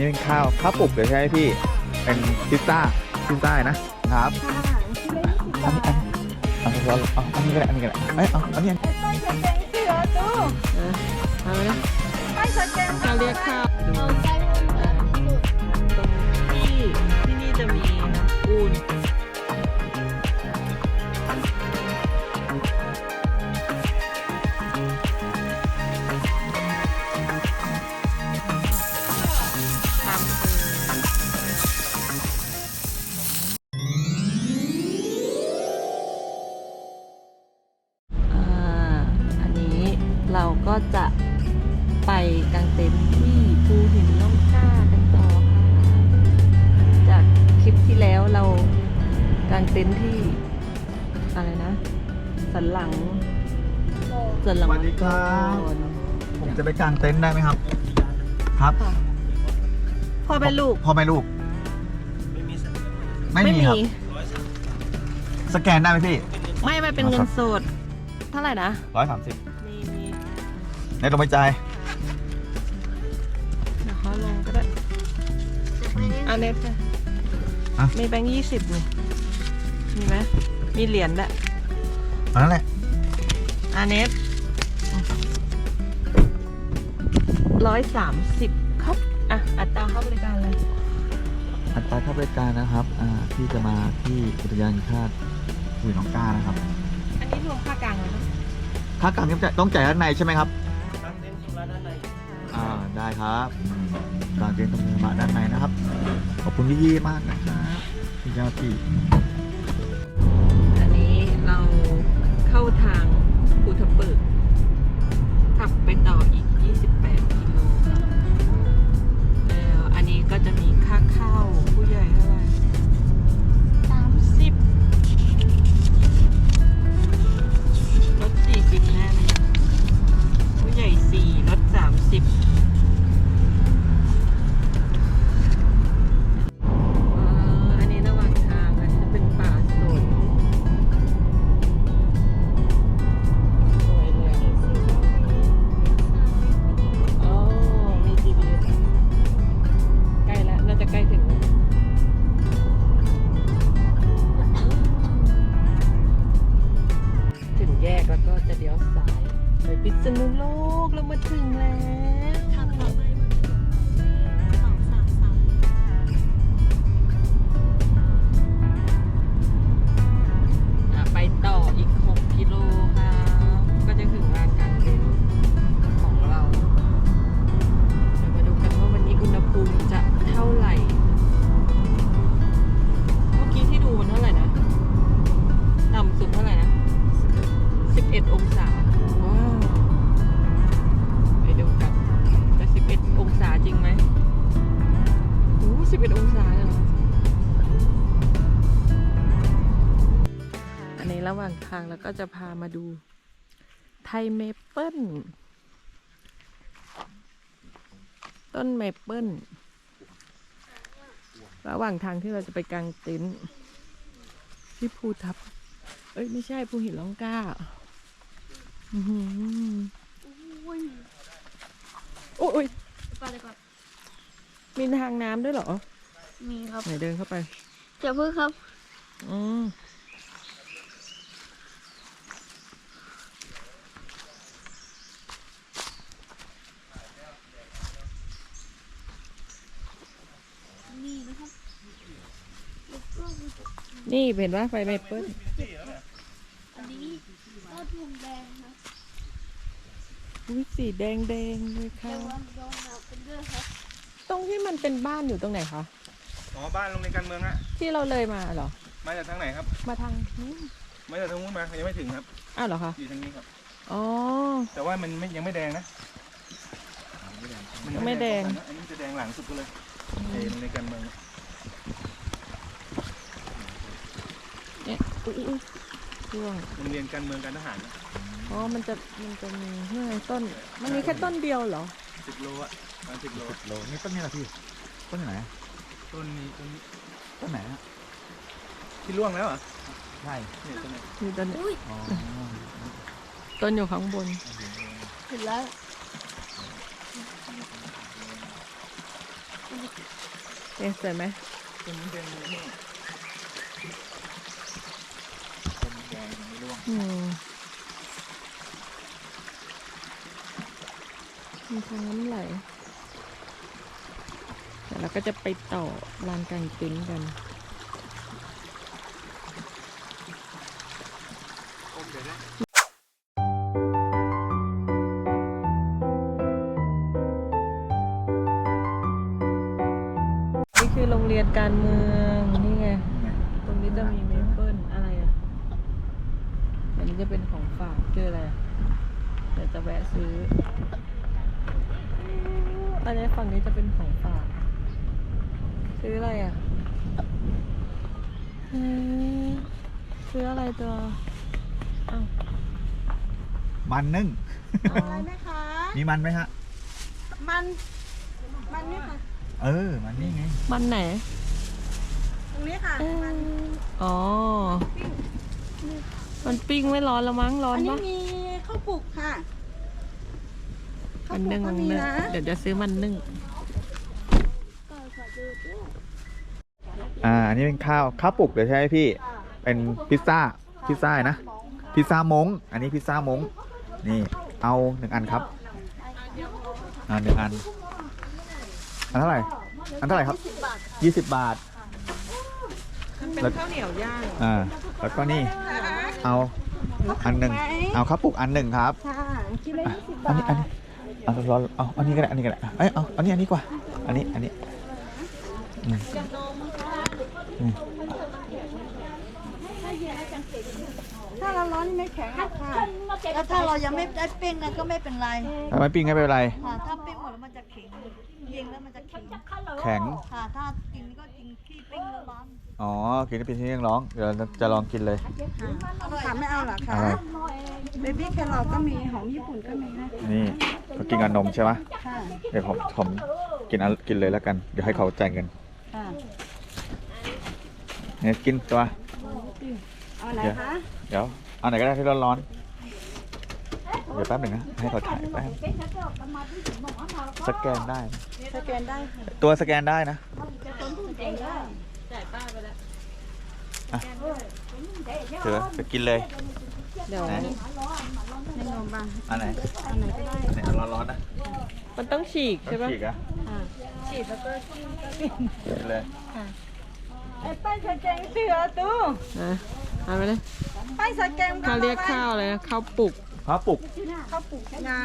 นี้เป็นข้าวข้าวปลุกเลยใช่ไหมพี่ เป็นพิซซ่าพิซซ่านะครับค่ะที่ได้ยี่สิบบาอันนี้ทอันเอาเอาเอาอันนี้ก็ได้อันนี้ก็ได้เอ้ยเอาอันนี้ต้นแกงเสือดูเอาละต้นแกงเขาเรียกข้าว ต็นท์ที่อะไรนะสันหลังสันหลังสวัสดีครับก่อนผมจะไปกางเต็นท์ได้ไหมครับ ครับค่ะพ่อเป็นลูก พ่อแม่ลูก ไม่มีครับ สแกนได้ไหมพี่ไม่ไม่เป็นเงินสดเท่าไหร่นะร้อยสามสิบมีมีในลงไปจ่ายเดี๋ยวเขาลงก็ได้อันนี้ค่ะอะ มีแบงค์ยี่สิบนี่ มีไหมมีเหรียญด้วยอันนั้นแหละอันนี้ร้อยสามสิบครับ อะ อัตราเข้าบริการเลยอัตราค่าบริการนะครับ อ่าที่จะมาที่อุทยานแห่งชาติหุยน้องกล้านะครับ อันนี้รวมค่ากลางเลยนะค่ากลางต้องจ่ายต้องจ่ายด้านในใช่ไหมครับอ่าได้ครับอืมกลางเต็นท์ตรงนี้มาด้านในนะครับ ขอบคุณพี่ยี่มากนะครับพี่เจ้าห เข้าทางภูทับเบิกขับไปต่ออีก 28 กิโลครับแล้วอันนี้ก็จะมีค่าเข้าผู้ใหญ่เท่าไหร่สามสิบรถสี่สิบแน่เลยผู้ใหญ่สี่รถสามสิบ เรามาถึงแล้ว ดู ไทยเมเปิลต้นเมเปิลระหว่างทางที่เราจะไปกางเต็นท์ที่ภูทับ เอ้ย ไม่ใช่ภูหินล่องกล้าอื้อหืออุ้ยโอ้ยไปเลยครับ มีทางน้ำด้วยเหรอ มีครับ ไหนเดินเข้าไปเดี๋ยวพึ่งครับ อืม นี่นะครับแล้วก็มี นี่เห็นว่าไฟเมเปิลอันนี้ก็ทุ่งแดงครับอุ้ยสีแดงแดงๆเลยแต่ค่ะว่าโดนหนาวเป็นด้วยครับตรงที่มันเป็นบ้านอยู่ตรงไหนคะอ๋อบ้านโรงเรียนการเมืองฮะที่เราเลยมาเหรอ มาจากทางไหนครับ มาทางนู้นมาจากทางนู้นมายังไม่ถึงครับอ้าวเหรอคะอยู่ทางนี้ครับอ๋อ แต่ว่ามันไม่ยังไม่แดงนะนยังไม่แดงอันนี้จะแดงหลังสุดก็เลยเอโรงเรียนการเมือง เนี่ย อุ้ยอุ้ยช่วงโรงเรียนการเมืองการทหารนะอ๋อ มันจะมันจะมีเมื่อไงต้น มันมีแค่ต้นเดียวเหรอสิบโลอะประมาณสิบโลสิบโลนี่ต้นนี้เหรอพี่ ต้นไหน ต้นนี้ต้นนี้ต้นไหนฮะที่ร่วงแล้วเหรอใช่เนี่ยต้นนี้มีต้นอุ้ยอ๋อต้นอยู่ข้างบน เห็นแล้วบรรยากเอ๊ะสวยไหมต้นนี้เป็น ม่ร่วงอืมมีทางน้ำไหลเดี๋ยวเราก็จะไปต่อลานกลางเต็นท์กันนี่คือโรงเรียนการเมืองนี่ไง ตรงนี้จะมีเมเปิลอะไรอะ อันนี้ จะเป็นของฝากคืออะไรอะเดี๋ยวจะแวะซื้อ อันนี้ฝั่งนี้จะเป็นของฝาก ซื้ออะไรอะเอ๊ะซื้ออะไรตัวอ้าวมันนึ่งอ๋ออะไรไหมคะ มีมันไหมฮะ มัน มันนี่ค่ะ เออ มันนี่ไง มันไหน ตรงนี้ค่ะเอ๊ะมัน อ๋อ มันปิ้งไม่ร้อนแล้วมั้งร้ออันนนี้ปะมีข้าวปลูกค่ะข้ามัวนปลูนึ่กงก็มันมีนึ่งนะเดี๋ยวจะซื้อมันนึ่ง อ่าอันนี้เป็นข้าวข้าวปลุกเลยใช่ไหมพี่ เป็นพิซซ่าพิซซ่านะ พิซซ่ามงอันนี้พิซซ่ามงนี่เอาหนึ่งอันครับอ่าหนึ่งอัน อันเท่าไหร่ อันเท่าไหร่ครับยี่สิบบาท มันเป็นแล้วข้าวเหนียวย่าง อ่า แล้วก็นี่ เอาอันหนึ่งเอาข้าวปลุกอันหนึ่งครับค่ะกิโลอะยี่สิบอันบาทนี้อันนี้เอาร้อนเอาอันนี้ก็ได้อันนี้ก็ได้เอ้ยเอาอันนี้อันนี้กว่า อันนี้อันนี้อืมอืมถ้าเราร้อนนี่ไม่แข็งหรอกค่ะแล้วถ้าเรายังไม่ได้ปิ้งนะก็ไม่เป็นไรทำไมปิ้งไม่เป็นไรค่ะถ้าปิ้งหมดแล้วมันจะแข็งยิงแล้วมันจะแข็งแข็งค่ะถ้ากินก็กินที่ปิ้งแล้วร้อน อ๋อ กินได้เป็นที่ยังร้อง เดี๋ยวเราจะลองกินเลย ค่ะไม่เอาเหรอคะอะไร เบบี้แครอทก็มีของญี่ปุ่นก็มีนะนี่เขากินกับนมใช่ไหมค่ะเดี๋ยวผมผมกินอันกินเลยแล้วกัน เดี๋ยวให้เขาจ่ายเงินค่ะเนี่ยกินตัว เอาไหนคะเดี๋ยว เอาไหนก็ได้ที่ร้อนๆเดี๋ยวแป๊บหนึ่งนะ ให้เขาถ่ายแป๊บสแกนได้ สแกนได้ค่ะตัวสแกนได้นะ ส แกนได้เถือจะกินเลยเดี๋ยวไหนในนมบ้างอันไหนอันไหนก็ได้อันไหนเอาร้อนๆนะมันต้องฉีกต้องใช่ปะฉีกอะค่ะฉีดแล้วก็กินก็กินกินเลยไอ้ป้ายสแกนเสือตู้นะเอาไปเลยป้ายสแกนเขาเรียกข้าวอะไรนะข้าวปลุกข้าวปลุกข้าวปลูกงา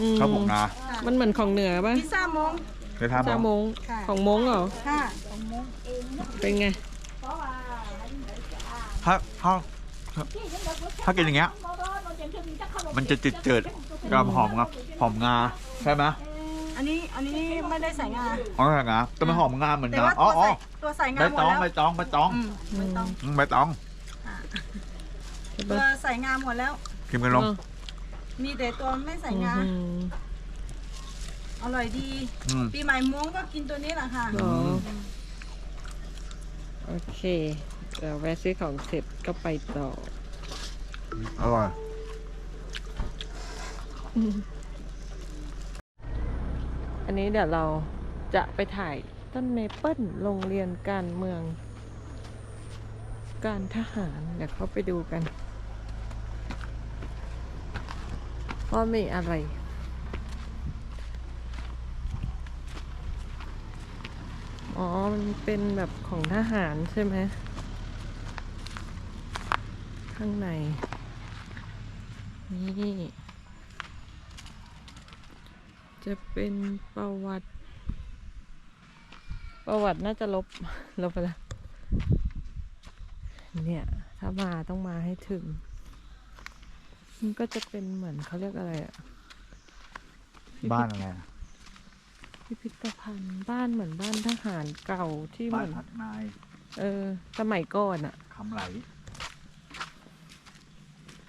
อืมข้าวปลุกนามันเหมือนของเหนือปะพิซซ่ามง เคยทำจามั้มงค่ะ ของมงเหรอ ค่ะเป็นไง ถ้าถ้าถ้ากินอย่างเงี้ย มันจะจืดจืดๆกับหอมครับหอมงาใช่ไหมอันนี้อันนี้ไม่ได้ใส่งาอ๋อใช่งาแต่มันหอมงาเหมือนแต่งาว่าอ๋ตัอวอ๋อใส่ตัวใส่งาใบหมตดองแล้วใบตองใบตองอืมไม่ต้องอืมใบตองใช่ตัวปะใส่งาหมดแล้ว กินกันลงเออมีแต่ตัวไม่ใส่งา อืมอ ร่อยดี อืมปีใหม่ม้งก็กินตัวนี้แหละค่ะ อ๋อโอเคเดี๋ยวแวะซื้อของเสร็จก็ไปต่อ อร่อยอันนี้เดี๋ยวเราจะไปถ่ายต้นเมเปิลโรงเรียนการเมือง การทหาร เดี๋ยวเข้าไปดูกัน ว่ามีอะไร อ๋อ มันเป็นแบบของทหารใช่ไหม ข้างใน นี่ จะเป็นประวัติ ประวัติน่าจะลบ ลบไปแล้ว เนี่ย ถ้ามาต้องมาให้ถึง มันก็จะเป็นเหมือนเขาเรียกอะไรอะบ้านอะไรอะ พิพิธภัณฑ์บ้านเหมือนบ้านทหารเก่าที่เหบ้ามืนอนพักนายเออสมัยก่อนอะคำไหล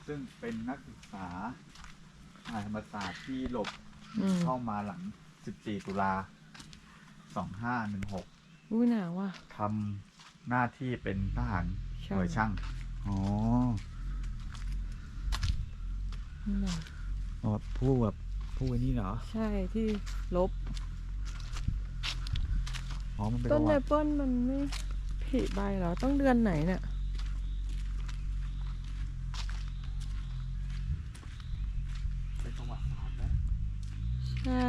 ซึ่งเป็นนักศึกษาทางธรรมศาสตร์ที่หลบอืมเข้ามาหลัง 14 ตุลา 2516อุ้ยหนาวว่ะ ทำหน้าที่เป็นทหารหช่างน่วยช่างอ๋อนี่หน่อยอ๋อผู้แบบผู้ไอ้นี่เหรอ ใช่ที่ลบ อ๋อมันเป็นต้นประแอวัปติเปิ้ลมันไม่ผลิใบเหรอ ต้องเดือนไหนเนี่ยเป็นประวัติศาสตร์นะ ใช่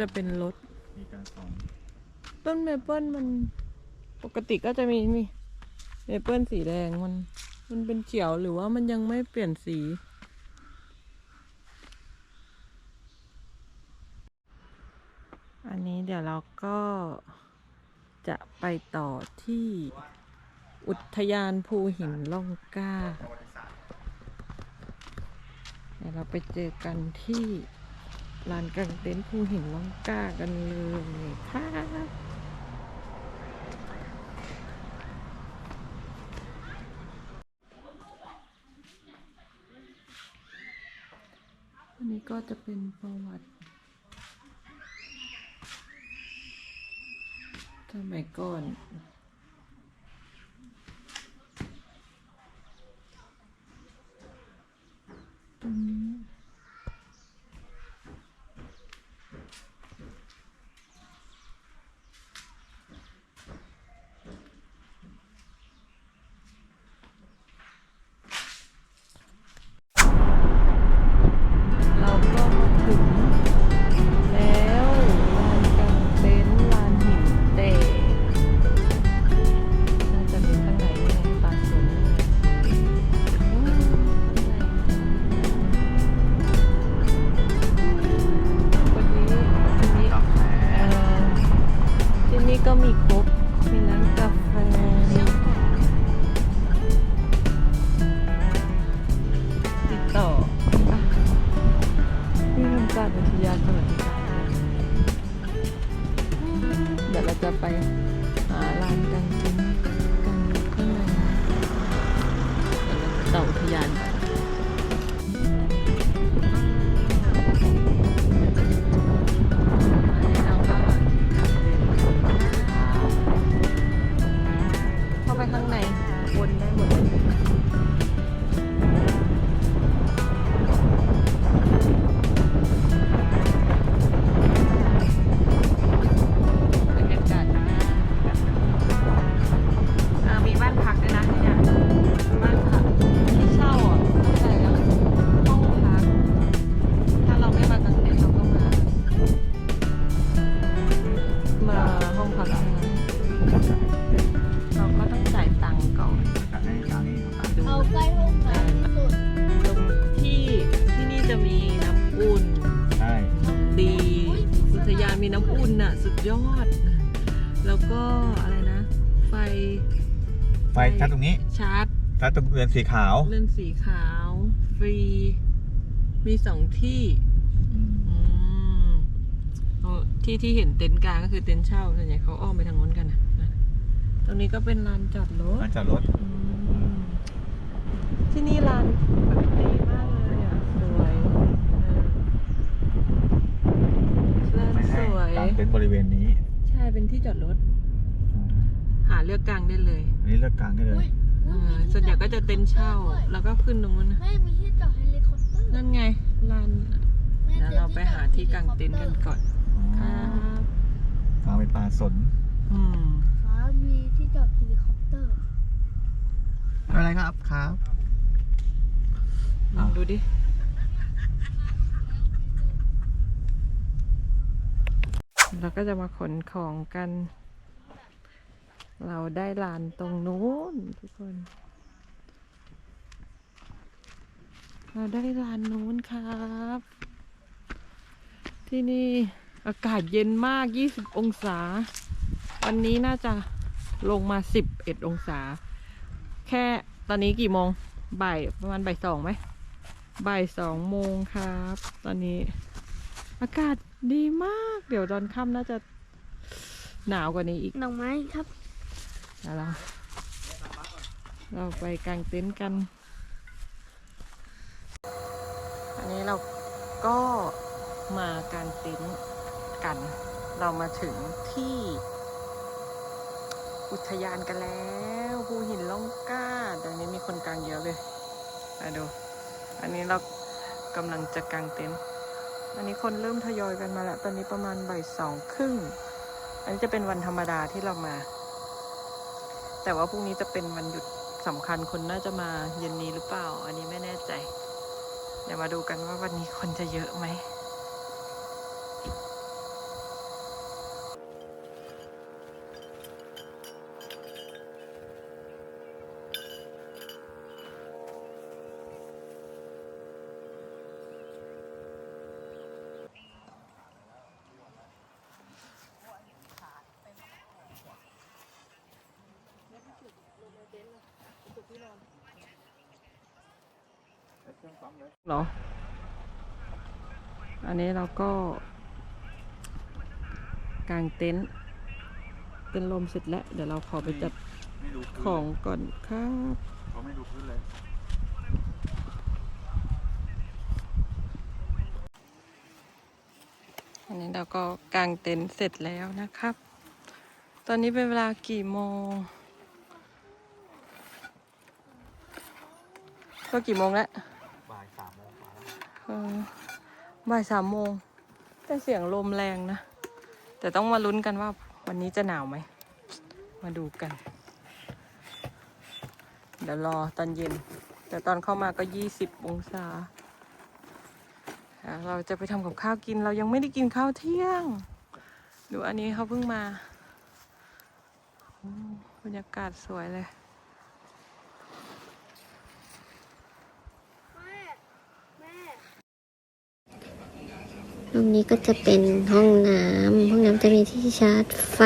การฝั่งนู้นก็จะเป็นรถ มีการสอนต้นเมเปิลมันปกติก็จะมีมีเมเปิลสีแดงมัน มันเป็นเขียวหรือว่ามันยังไม่เปลี่ยนสี อันนี้เดี๋ยวเราก็จะไปต่อที่อุทยานภูหินล่องกล้าประวัติศาสตร์เดี๋ยวเราไปเจอกันที่ ลานกลางเต็นท์ภูหินล่องกล้ากันเลยค่ะอันนี้ก็จะเป็นประวัติสมัยก่อนาร์จถ้าตรงเรือนสีขาวเล่นสีขาว ฟรี มีสองที่อืมเอาที่ที่เห็นเต็นท์กลางก็คือเต็นท์เช่าส่วนใหญ่เขาอ้อมไปทางโน้นกันนะนะตรงนี้ก็เป็นลานจอดรถมันจอดรถอืมที่นี่ลานแบบดีมากเลยอะสวยเออลานไม่สให้วยกางเต็นท์บริเวณนี้ ใช่เป็นที่จอดรถอืมหาเลือกกลางได้เลยอันนี้เลือกกลางได้เลย เออส่วนใหญ่ก็จะเต็นท์เช่า แล้วก็ขึ้นตรงนู้นนะไม่มีที่จอดเฮลิคอปเตอร์นั่นไงลานเดี๋ยวเราไปหาที่กางเต็นท์กันก่อนอ๋อครับกลางเป็นป่าสนอืมฟ้ามีที่จอดเฮลิคอปเตอร์ อะไรครับครับ ลองดูดิเราก็จะมาขนของกัน เราได้ลานตรงนู้นทุกคน เราได้ลานนู้นครับ ที่นี่อากาศเย็นมาก 20 องศา วันนี้น่าจะลงมา 11 องศา แค่ตอนนี้กี่โมง บ่ายประมาณบ่ายสองไหม บ่ายสองโมงครับ ตอนนี้ อากาศดีมาก เดี๋ยวตอนค่ำน่าจะหนาวกว่านี้อีกดอไม้ครับ เราเราไปกางเต็นท์กัน อันนี้เราก็มากางเต็นท์กัน เรามาถึงที่อุทยานกันแล้วภูหินล่องกล้าตอนนี้มีคนกางเยอะเลยมาดู อันนี้เรากำลังจะกางเต็นท์ อันนี้คนเริ่มทยอยกันมาแล้ว ตอนนี้ประมาณบ่ายสองครึ่ง อันนี้จะเป็นวันธรรมดาที่เรามา แต่ว่าพรุ่งนี้จะเป็นวันหยุดสำคัญคนน่าจะมาเย็นนี้หรือเปล่า อันนี้ไม่แน่ใจ เดี๋ยวมาดูกันว่าวันนี้คนจะเยอะไหม เหรอ อันนี้เราก็กางเต็นท์เป็นลมเสร็จแล้ว เดี๋ยวเราขอไปจัดไม่ดูของก่อนครับ เขาไม่ดูพื้นเลย อันนี้เราก็กางเต็นท์เสร็จแล้วนะครับ ตอนนี้เป็นเวลากี่โมง ก็กี่โมงแล้ว บ่ายสามโมงกว่าแล้ว เออ บ่ายสามโมง แต่เสียงลมแรงนะ แต่ต้องมาลุ้นกันว่าวันนี้จะหนาวไหม มาดูกัน เดี๋ยวรอตอนเย็น แต่ตอนเข้ามาก็ยี่สิบองศา เราจะไปทำกับข้าวกิน เรายังไม่ได้กินข้าวเที่ยง ดูอันนี้เขาเพิ่งมา บรรยากาศสวยเลย ตรงนี้ก็จะเป็นห้องน้ำห้องน้ำจะมีที่ชาร์จไฟ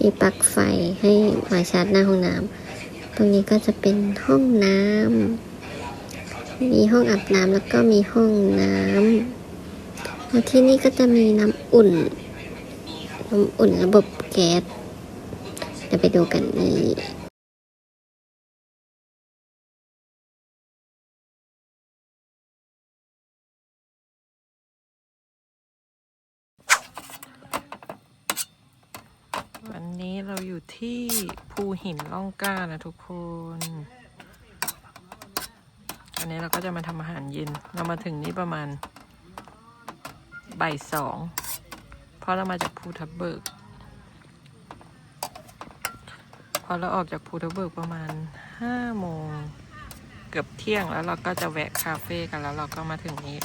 มีปลั๊กไฟให้มาชาร์จหน้าห้องน้ำตรงนี้ก็จะเป็นห้องน้ำมีห้องอาบน้ำแล้วก็มีห้องน้ำแล้วที่นี่ก็จะมีน้ำอุ่นน้ำอุ่นระบบแก๊สเดี๋ยวไปดูกันนี่ นนี้เราอยู่ที่ภูหินล่องกล้านะทุกคน อันนี้เราก็จะมาทำอาหารเย็น เรามาถึงนี่ประมาณบ่ายสอง เพราะเรามาจากภูทับเบิก พอเราออกจากภูทับเบิกประมาณห้าโมงเกือบเที่ยงแล้วเราก็จะแวะคาเฟ่กันแล้วเราก็มาถึงนี้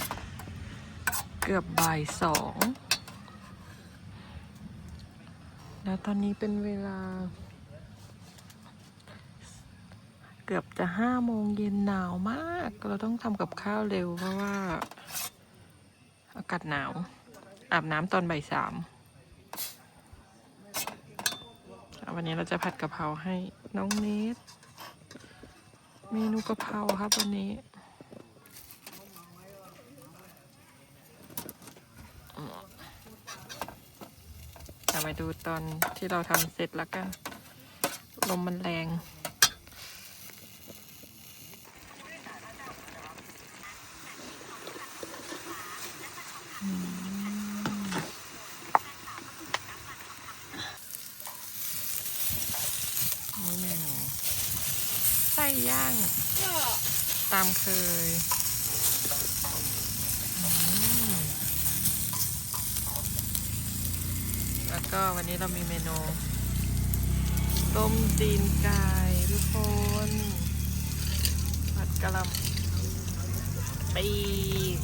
เกือบบ่ายสอง แล้ว ตอนนี้เป็นเวลา เกือบจะห้าโมงเย็นหนาวมาก เราต้องทำกับข้าวเร็วเพราะว่า อากาศหนาว อาบน้ำตอนบ่ายสามวันนี้เราจะผัดกะเพราให้น้องเนทเมนูกะเพราครับวันนี้ ยวไปดูตอนที่เราทำเสร็จแล้วกัน ลมมันแรง นี่เมนูไส้ย่าง ตามเคยอืม แล้วก็วั นนี้เรามีเมนู ต้มตีนไก่ทุกคน ผัดกะหล่ำปี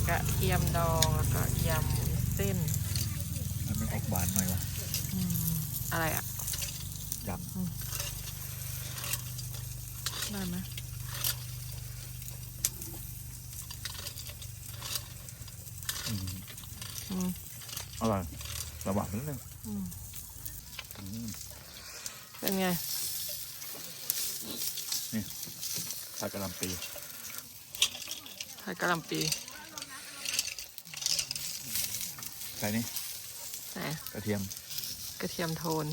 กระเทียมดองแล้วก็ยำเส้น มันไม่ออกหวานหน่อยวะอืมอะไรอะยได้ไหมำอืมอืมอร่อยระหว่างนิดนึงอืมอืม เป็นไงผัดกะหล่ำปีผัดกะหล่ำปีใส่นี่ไหนกระเทียมกระเทียมโทน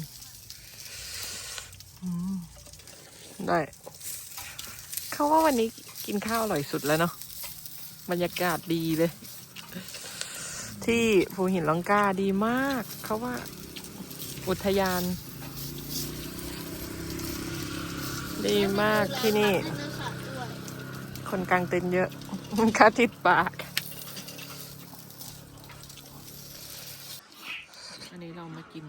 อืมได้ เขาว่าวันนี้กินข้าวอร่อยสุดแล้วเนาะบรรยากาศดีเลย ที่ภูหินลองกาดีมาก เขาว่าอุทยาน ดีมากที่นี่ คนกลางเต็นท์เยอะค่าทิดปาก อันนี้เรามากิน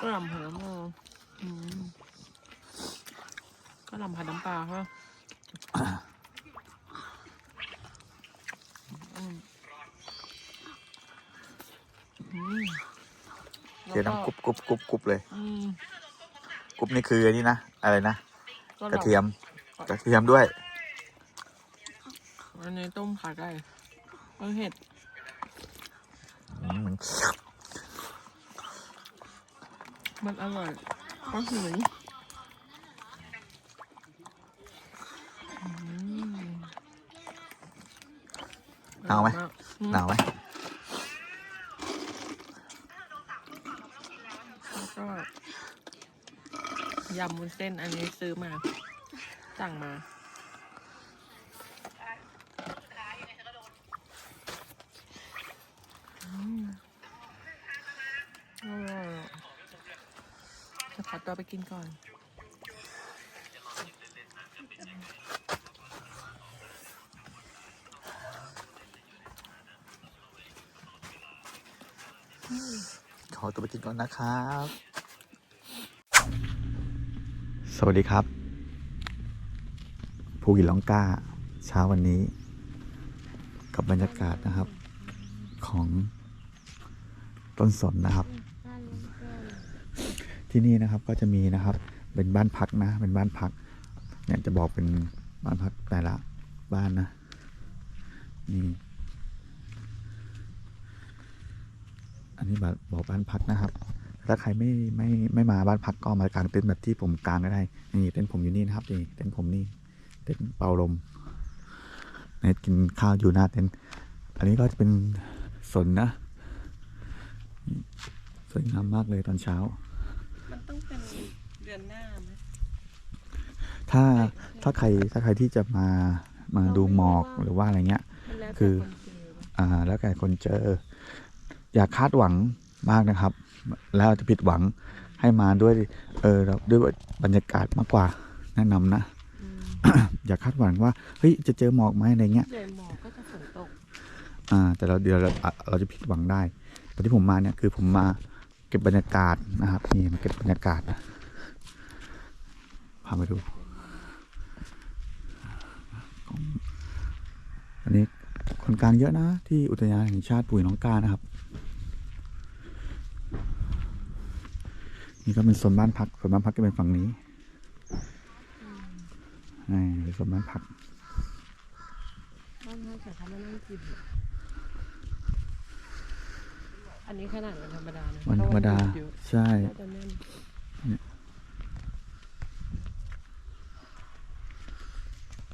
กล่ำหัวโมอืมก็ลำผัดน้ำปลาค่ะอืมอืมเสียงดังกรุบกรุบกรุบกรุบเลยอืม กรุบนี่คืออันนี้นะอะไรนะก็กระเทียมกระเทียมด้วยอันนี้ต้มขาไก่เอาเห็ดอืมมันอร่อยก็หืนอืมเอาไหมร่ยกอืมหนาวไหม แล้วก็ ยำวุ้นเส้นอันนี้ซื้อมา สั่งมา อร่อยอะจะขอตัวไปกินก่อน ขอตัวไปกินก่อนนะครับ สวัสดีครับ ภูหินล่องกล้า เช้าวันนี้ กับบรรยากาศนะครับ ของต้นสนนะครับ ที่นี่นะครับก็จะมีนะครับ เป็นบ้านพักนะ เป็นบ้านพักเนี่ยจะบอกเป็นบ้านพักแต่ละบ้านนะ นี่ อันนี้บอกบ้านพักนะครับ ถ้าใครไม่ไม่ไม่มาบ้านพักก็มากางเต็นท์แบบที่ผมกางก็ได้ นี่เต็นท์ผมอยู่นี่นะครับนี่เต็นท์ผมนี่เต็นท์เป่าลมเนตกินข้าวอยู่หน้าเต็นท์อันนี้ก็จะเป็นสนนะนี่สวยงามมากเลยตอนเช้า มันต้องเป็นเดือนหน้าไหมถ้าถ้าใครถ้าใครที่จะมามาดูหมอกหรือว่าอะไรเงี้ยมันแล้วแต่คือนเจอปะอ่า แล้วแต่คนเจอ อย่าคาดหวังมากนะครับ แล้วจะผิดหวังให้มาด้วย เออด้วยบรรยากาศมากกว่า แนะนำนะอืมอย่าคาดหวังว่าเฮ้ยจะเจอหมอกไหมอะไรเงี้ยใหญ่หมอกก็จะฝนตกอ่า แต่เราเดี๋ยวเราอะเราจะผิดหวังได้แต่ที่ผมมาเนี่ยคือผมมาเก็บบรรยากาศนะครับนี่มาเก็บบรรยากาศนะพามาดูของอันนี้คนกลางเยอะนะที่อุทยานแห่งชาติปุ๋ยน้องกานะครับ นี่ก็เป็นโซนบ้านพักโซนบ้านพักก็เป็นฝั่งนี้นี่เป็นโซนบ้านพักบ้านเราจะทำมานั่งกินอันนี้ขนาดวันธรรมดานะวันธรรมดาเพะว่เยอะใช่น่าจะแน่น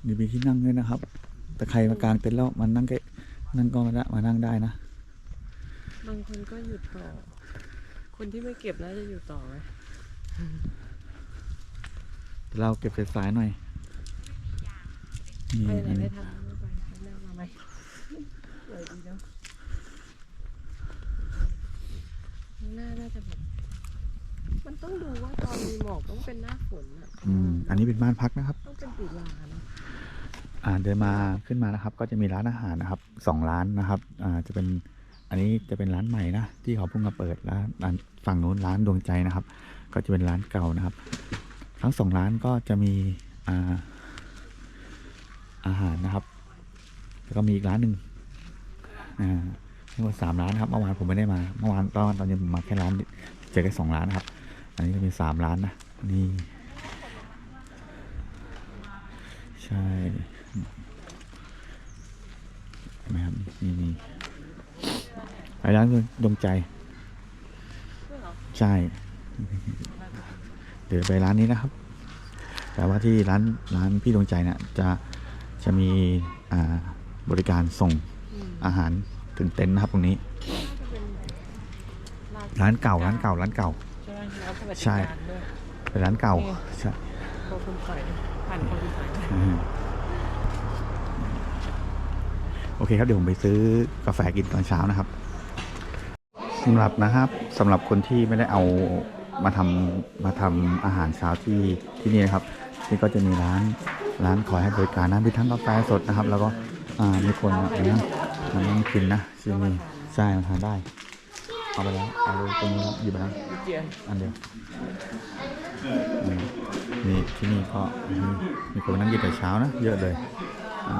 มีมีที่นั่งด้วยนะครับ แต่ใครมากางเต็นท์แล้วมันนั่งก็นั่งก็มาได้มานั่งได้นะ บางคนก็หยุดต่อ คนที่ไม่เก็บน่าจะอยู่ต่อไหมเดี๋ยวเราเก็บสายๆหน่อยนี่ไปไหนอันได้นี้ทำไม่ไปข้างหน้ามาไหมสวยดีเนาะข้างหน้าน่าจะแบบมันต้องดูว่าตอนมีหมอกต้องเป็นหน้าฝนอะอืมอันนี้เป็นบ้านพักนะครับ ต้องเป็นตุลาเนาะอ่าเดินมาขึ้นมานะครับ ก็จะมีร้านอาหารนะครับสองร้านนะครับ อ่าจะเป็น อันนี้จะเป็นร้านใหม่นะที่เขาเพิ่งมาเปิดร้านร้านฝั่งนู้นร้านดวงใจนะครับ ก็จะเป็นร้านเก่านะครับ ทั้งสองร้านก็จะมีอาอาหารนะครับ แล้วก็มีอีกร้านหนึ่งอ่าทั้งหมดสามร้านครับเมื่อวานผมไม่ได้มาเมื่อวานตอนตอนเย็นผมมาแค่ร้านเจอแค่สองร้านนะครับ อันนี้ก็มีสามร้านนะนี่ใช่ไหมครับนี่นี่ ร้านดวงใจ ใช่ เดี๋ยวไปร้านนี้นะครับ แต่ว่าที่ร้านร้านพี่ดวงใจเนี่ยจะจะมีอ่าบริการส่งอืมอาหารถึงเต็นท์นะครับตรงนี้น่าจะเป็นร้านร้านเก่าร้านเก่าร้านเก่า ใช่ไหมร้านสวัสดิใช่การด้วยเป็นร้านเก่านี่ใช่โคคุณใส่ผ่านโคคุณใส่อืมโอเคครับเดี๋ยวผมไปซื้อกาแฟกินตอนเช้านะครับ สำหรับนะครับสำหรับคนที่ไม่ได้เอามาทำมาทำอาหารเช้าที่ที่นี่นะครับนี่ก็จะมีร้านร้านคอให้บริการนะมีทั้งกาแฟสดนะครับ แล้วก็อ่ามีคนมานั่งมานั่งกินนะที่นี่ใช่มาทานได้ เอาไปแล้วเอาลยตรงนี้แล้วหยิบไปแล้วอันเดียวนี่ที่นี่ก็มีคนนั่งกินแต่เช้านะ เยอะเลยอ่า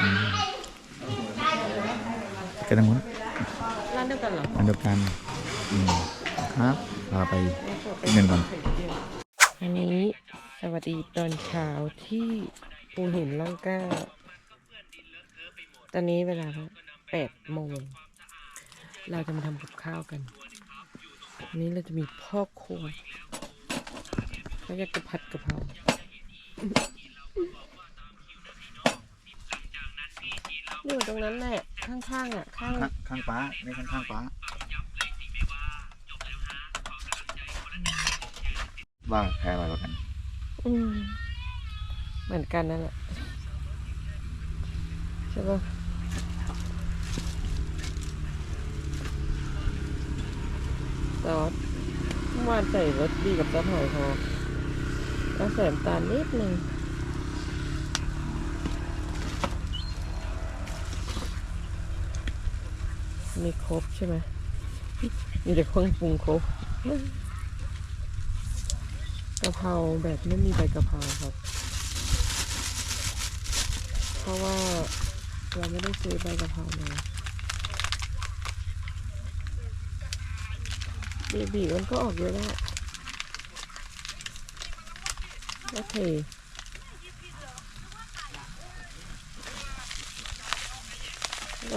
อืมกันตรงนู้น ร้านเดียวกันเหรออันเดียวกันอืมครับเราไปเงินก่อนอันนี้สวัสดีตอนเช้าที่ปูหินล่องกล้า ตอนนี้เวลาแปดโมง เราจะมาทำกับข้าวกัน วันนี้เราจะมีพ่อครัวเขาอยากจะผัดกะเพราอยู่ตรงนั้นแหละ ข้างๆอะข้างข้างข้างป้านี่ข้างข้างป้าว่าแพ้อะไรกว่ากัน อืมเหมือนกันนั่นแหละใช่ปะซอสเมื่อวานใส่รสดีกับซอสหอยพอแล้วใส่น้ำตาลนิดนึง มีครบใช่ไหมมีแต่เครื่องปรุงครบกะเพราแบบไม่มีใบกะเพราครับ เพราะว่าเราไม่ได้ซื้อใบกะเพรามาเบบีมันก็ออกเยอะแล้วโอเคร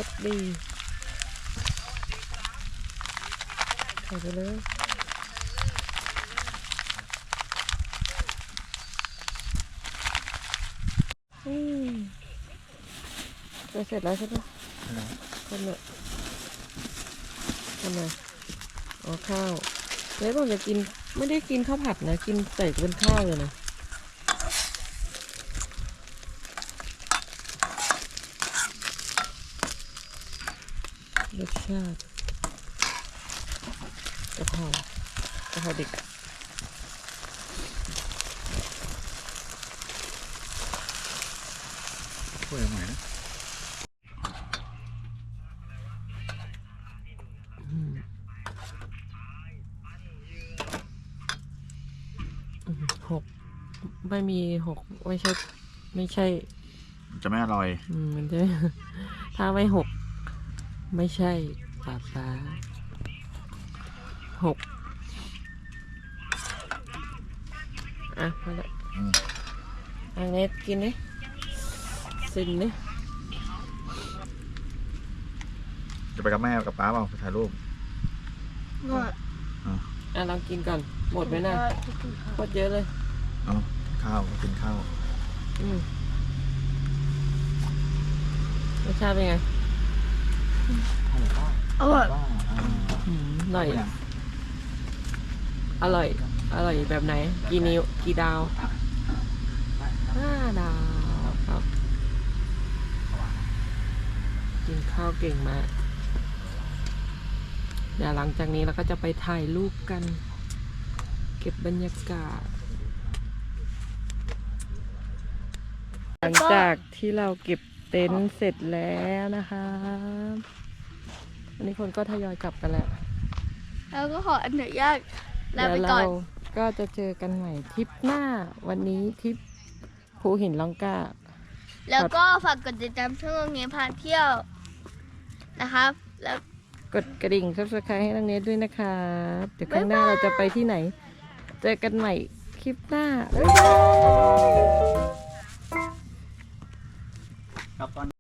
สดีใส่ไปเลยอืมจะเสร็จแล้วใช่ปะคนละทำไมอ๋อข้าวแล้วผมจะกินไม่ได้กินข้าวผัดนะ กินใส่เป็นข้าวเลยนะรสชาติกะ เพรากะเพราเด็กอะช่วยหน่อยนะอืมอืมหกไม่มีหกไม่ใช่ ไม่ใช่ จะไม่อร่อย อืมมันจะ ถ้าไม่หก ไม่ใช่ป้าป้าหก อะพอละอืมอันนี้กินนี่สินนี่จะไปกับแม่กับป้าเปล่าไปถ่ายรูปอะลองกินก่อน หมดไหมนะโคตรเยอะเลยเอาข้าวกินข้าวอืมรสชาติเป็นไงอร่อยอืมอร่อย อร่อย อร่อยแบบไหน กี่นิ้ว กี่ดาวห้าดาวครับ กินข้าวเก่งมาก เดี๋ยวหลังจากนี้เราก็จะไปถ่ายรูปกัน เก็บบรรยากาศ หลังจากที่เราเก็บเต็นท์เสร็จแล้วนะคะวันนี้คนก็ทยอยกลับกันแล้วแล้วก็ขออนุญาตลาเดี๋ยวไปก่เราอน ก็จะเจอกันใหม่ทริปหน้าวันนี้ทริปภูหินล่องกล้า แล้วก็ฝากกดติดตามช่องโรงเรียนพาเที่ยวนะครับ แล้วกดกระดิ่ง subscribe ให้น้องเนทด้วยนะครับเดี๋ยวข้างหน้าเราจะไปที่ไหน เจอกันใหม่คลิปหน้าบ๊ายบายครับตอน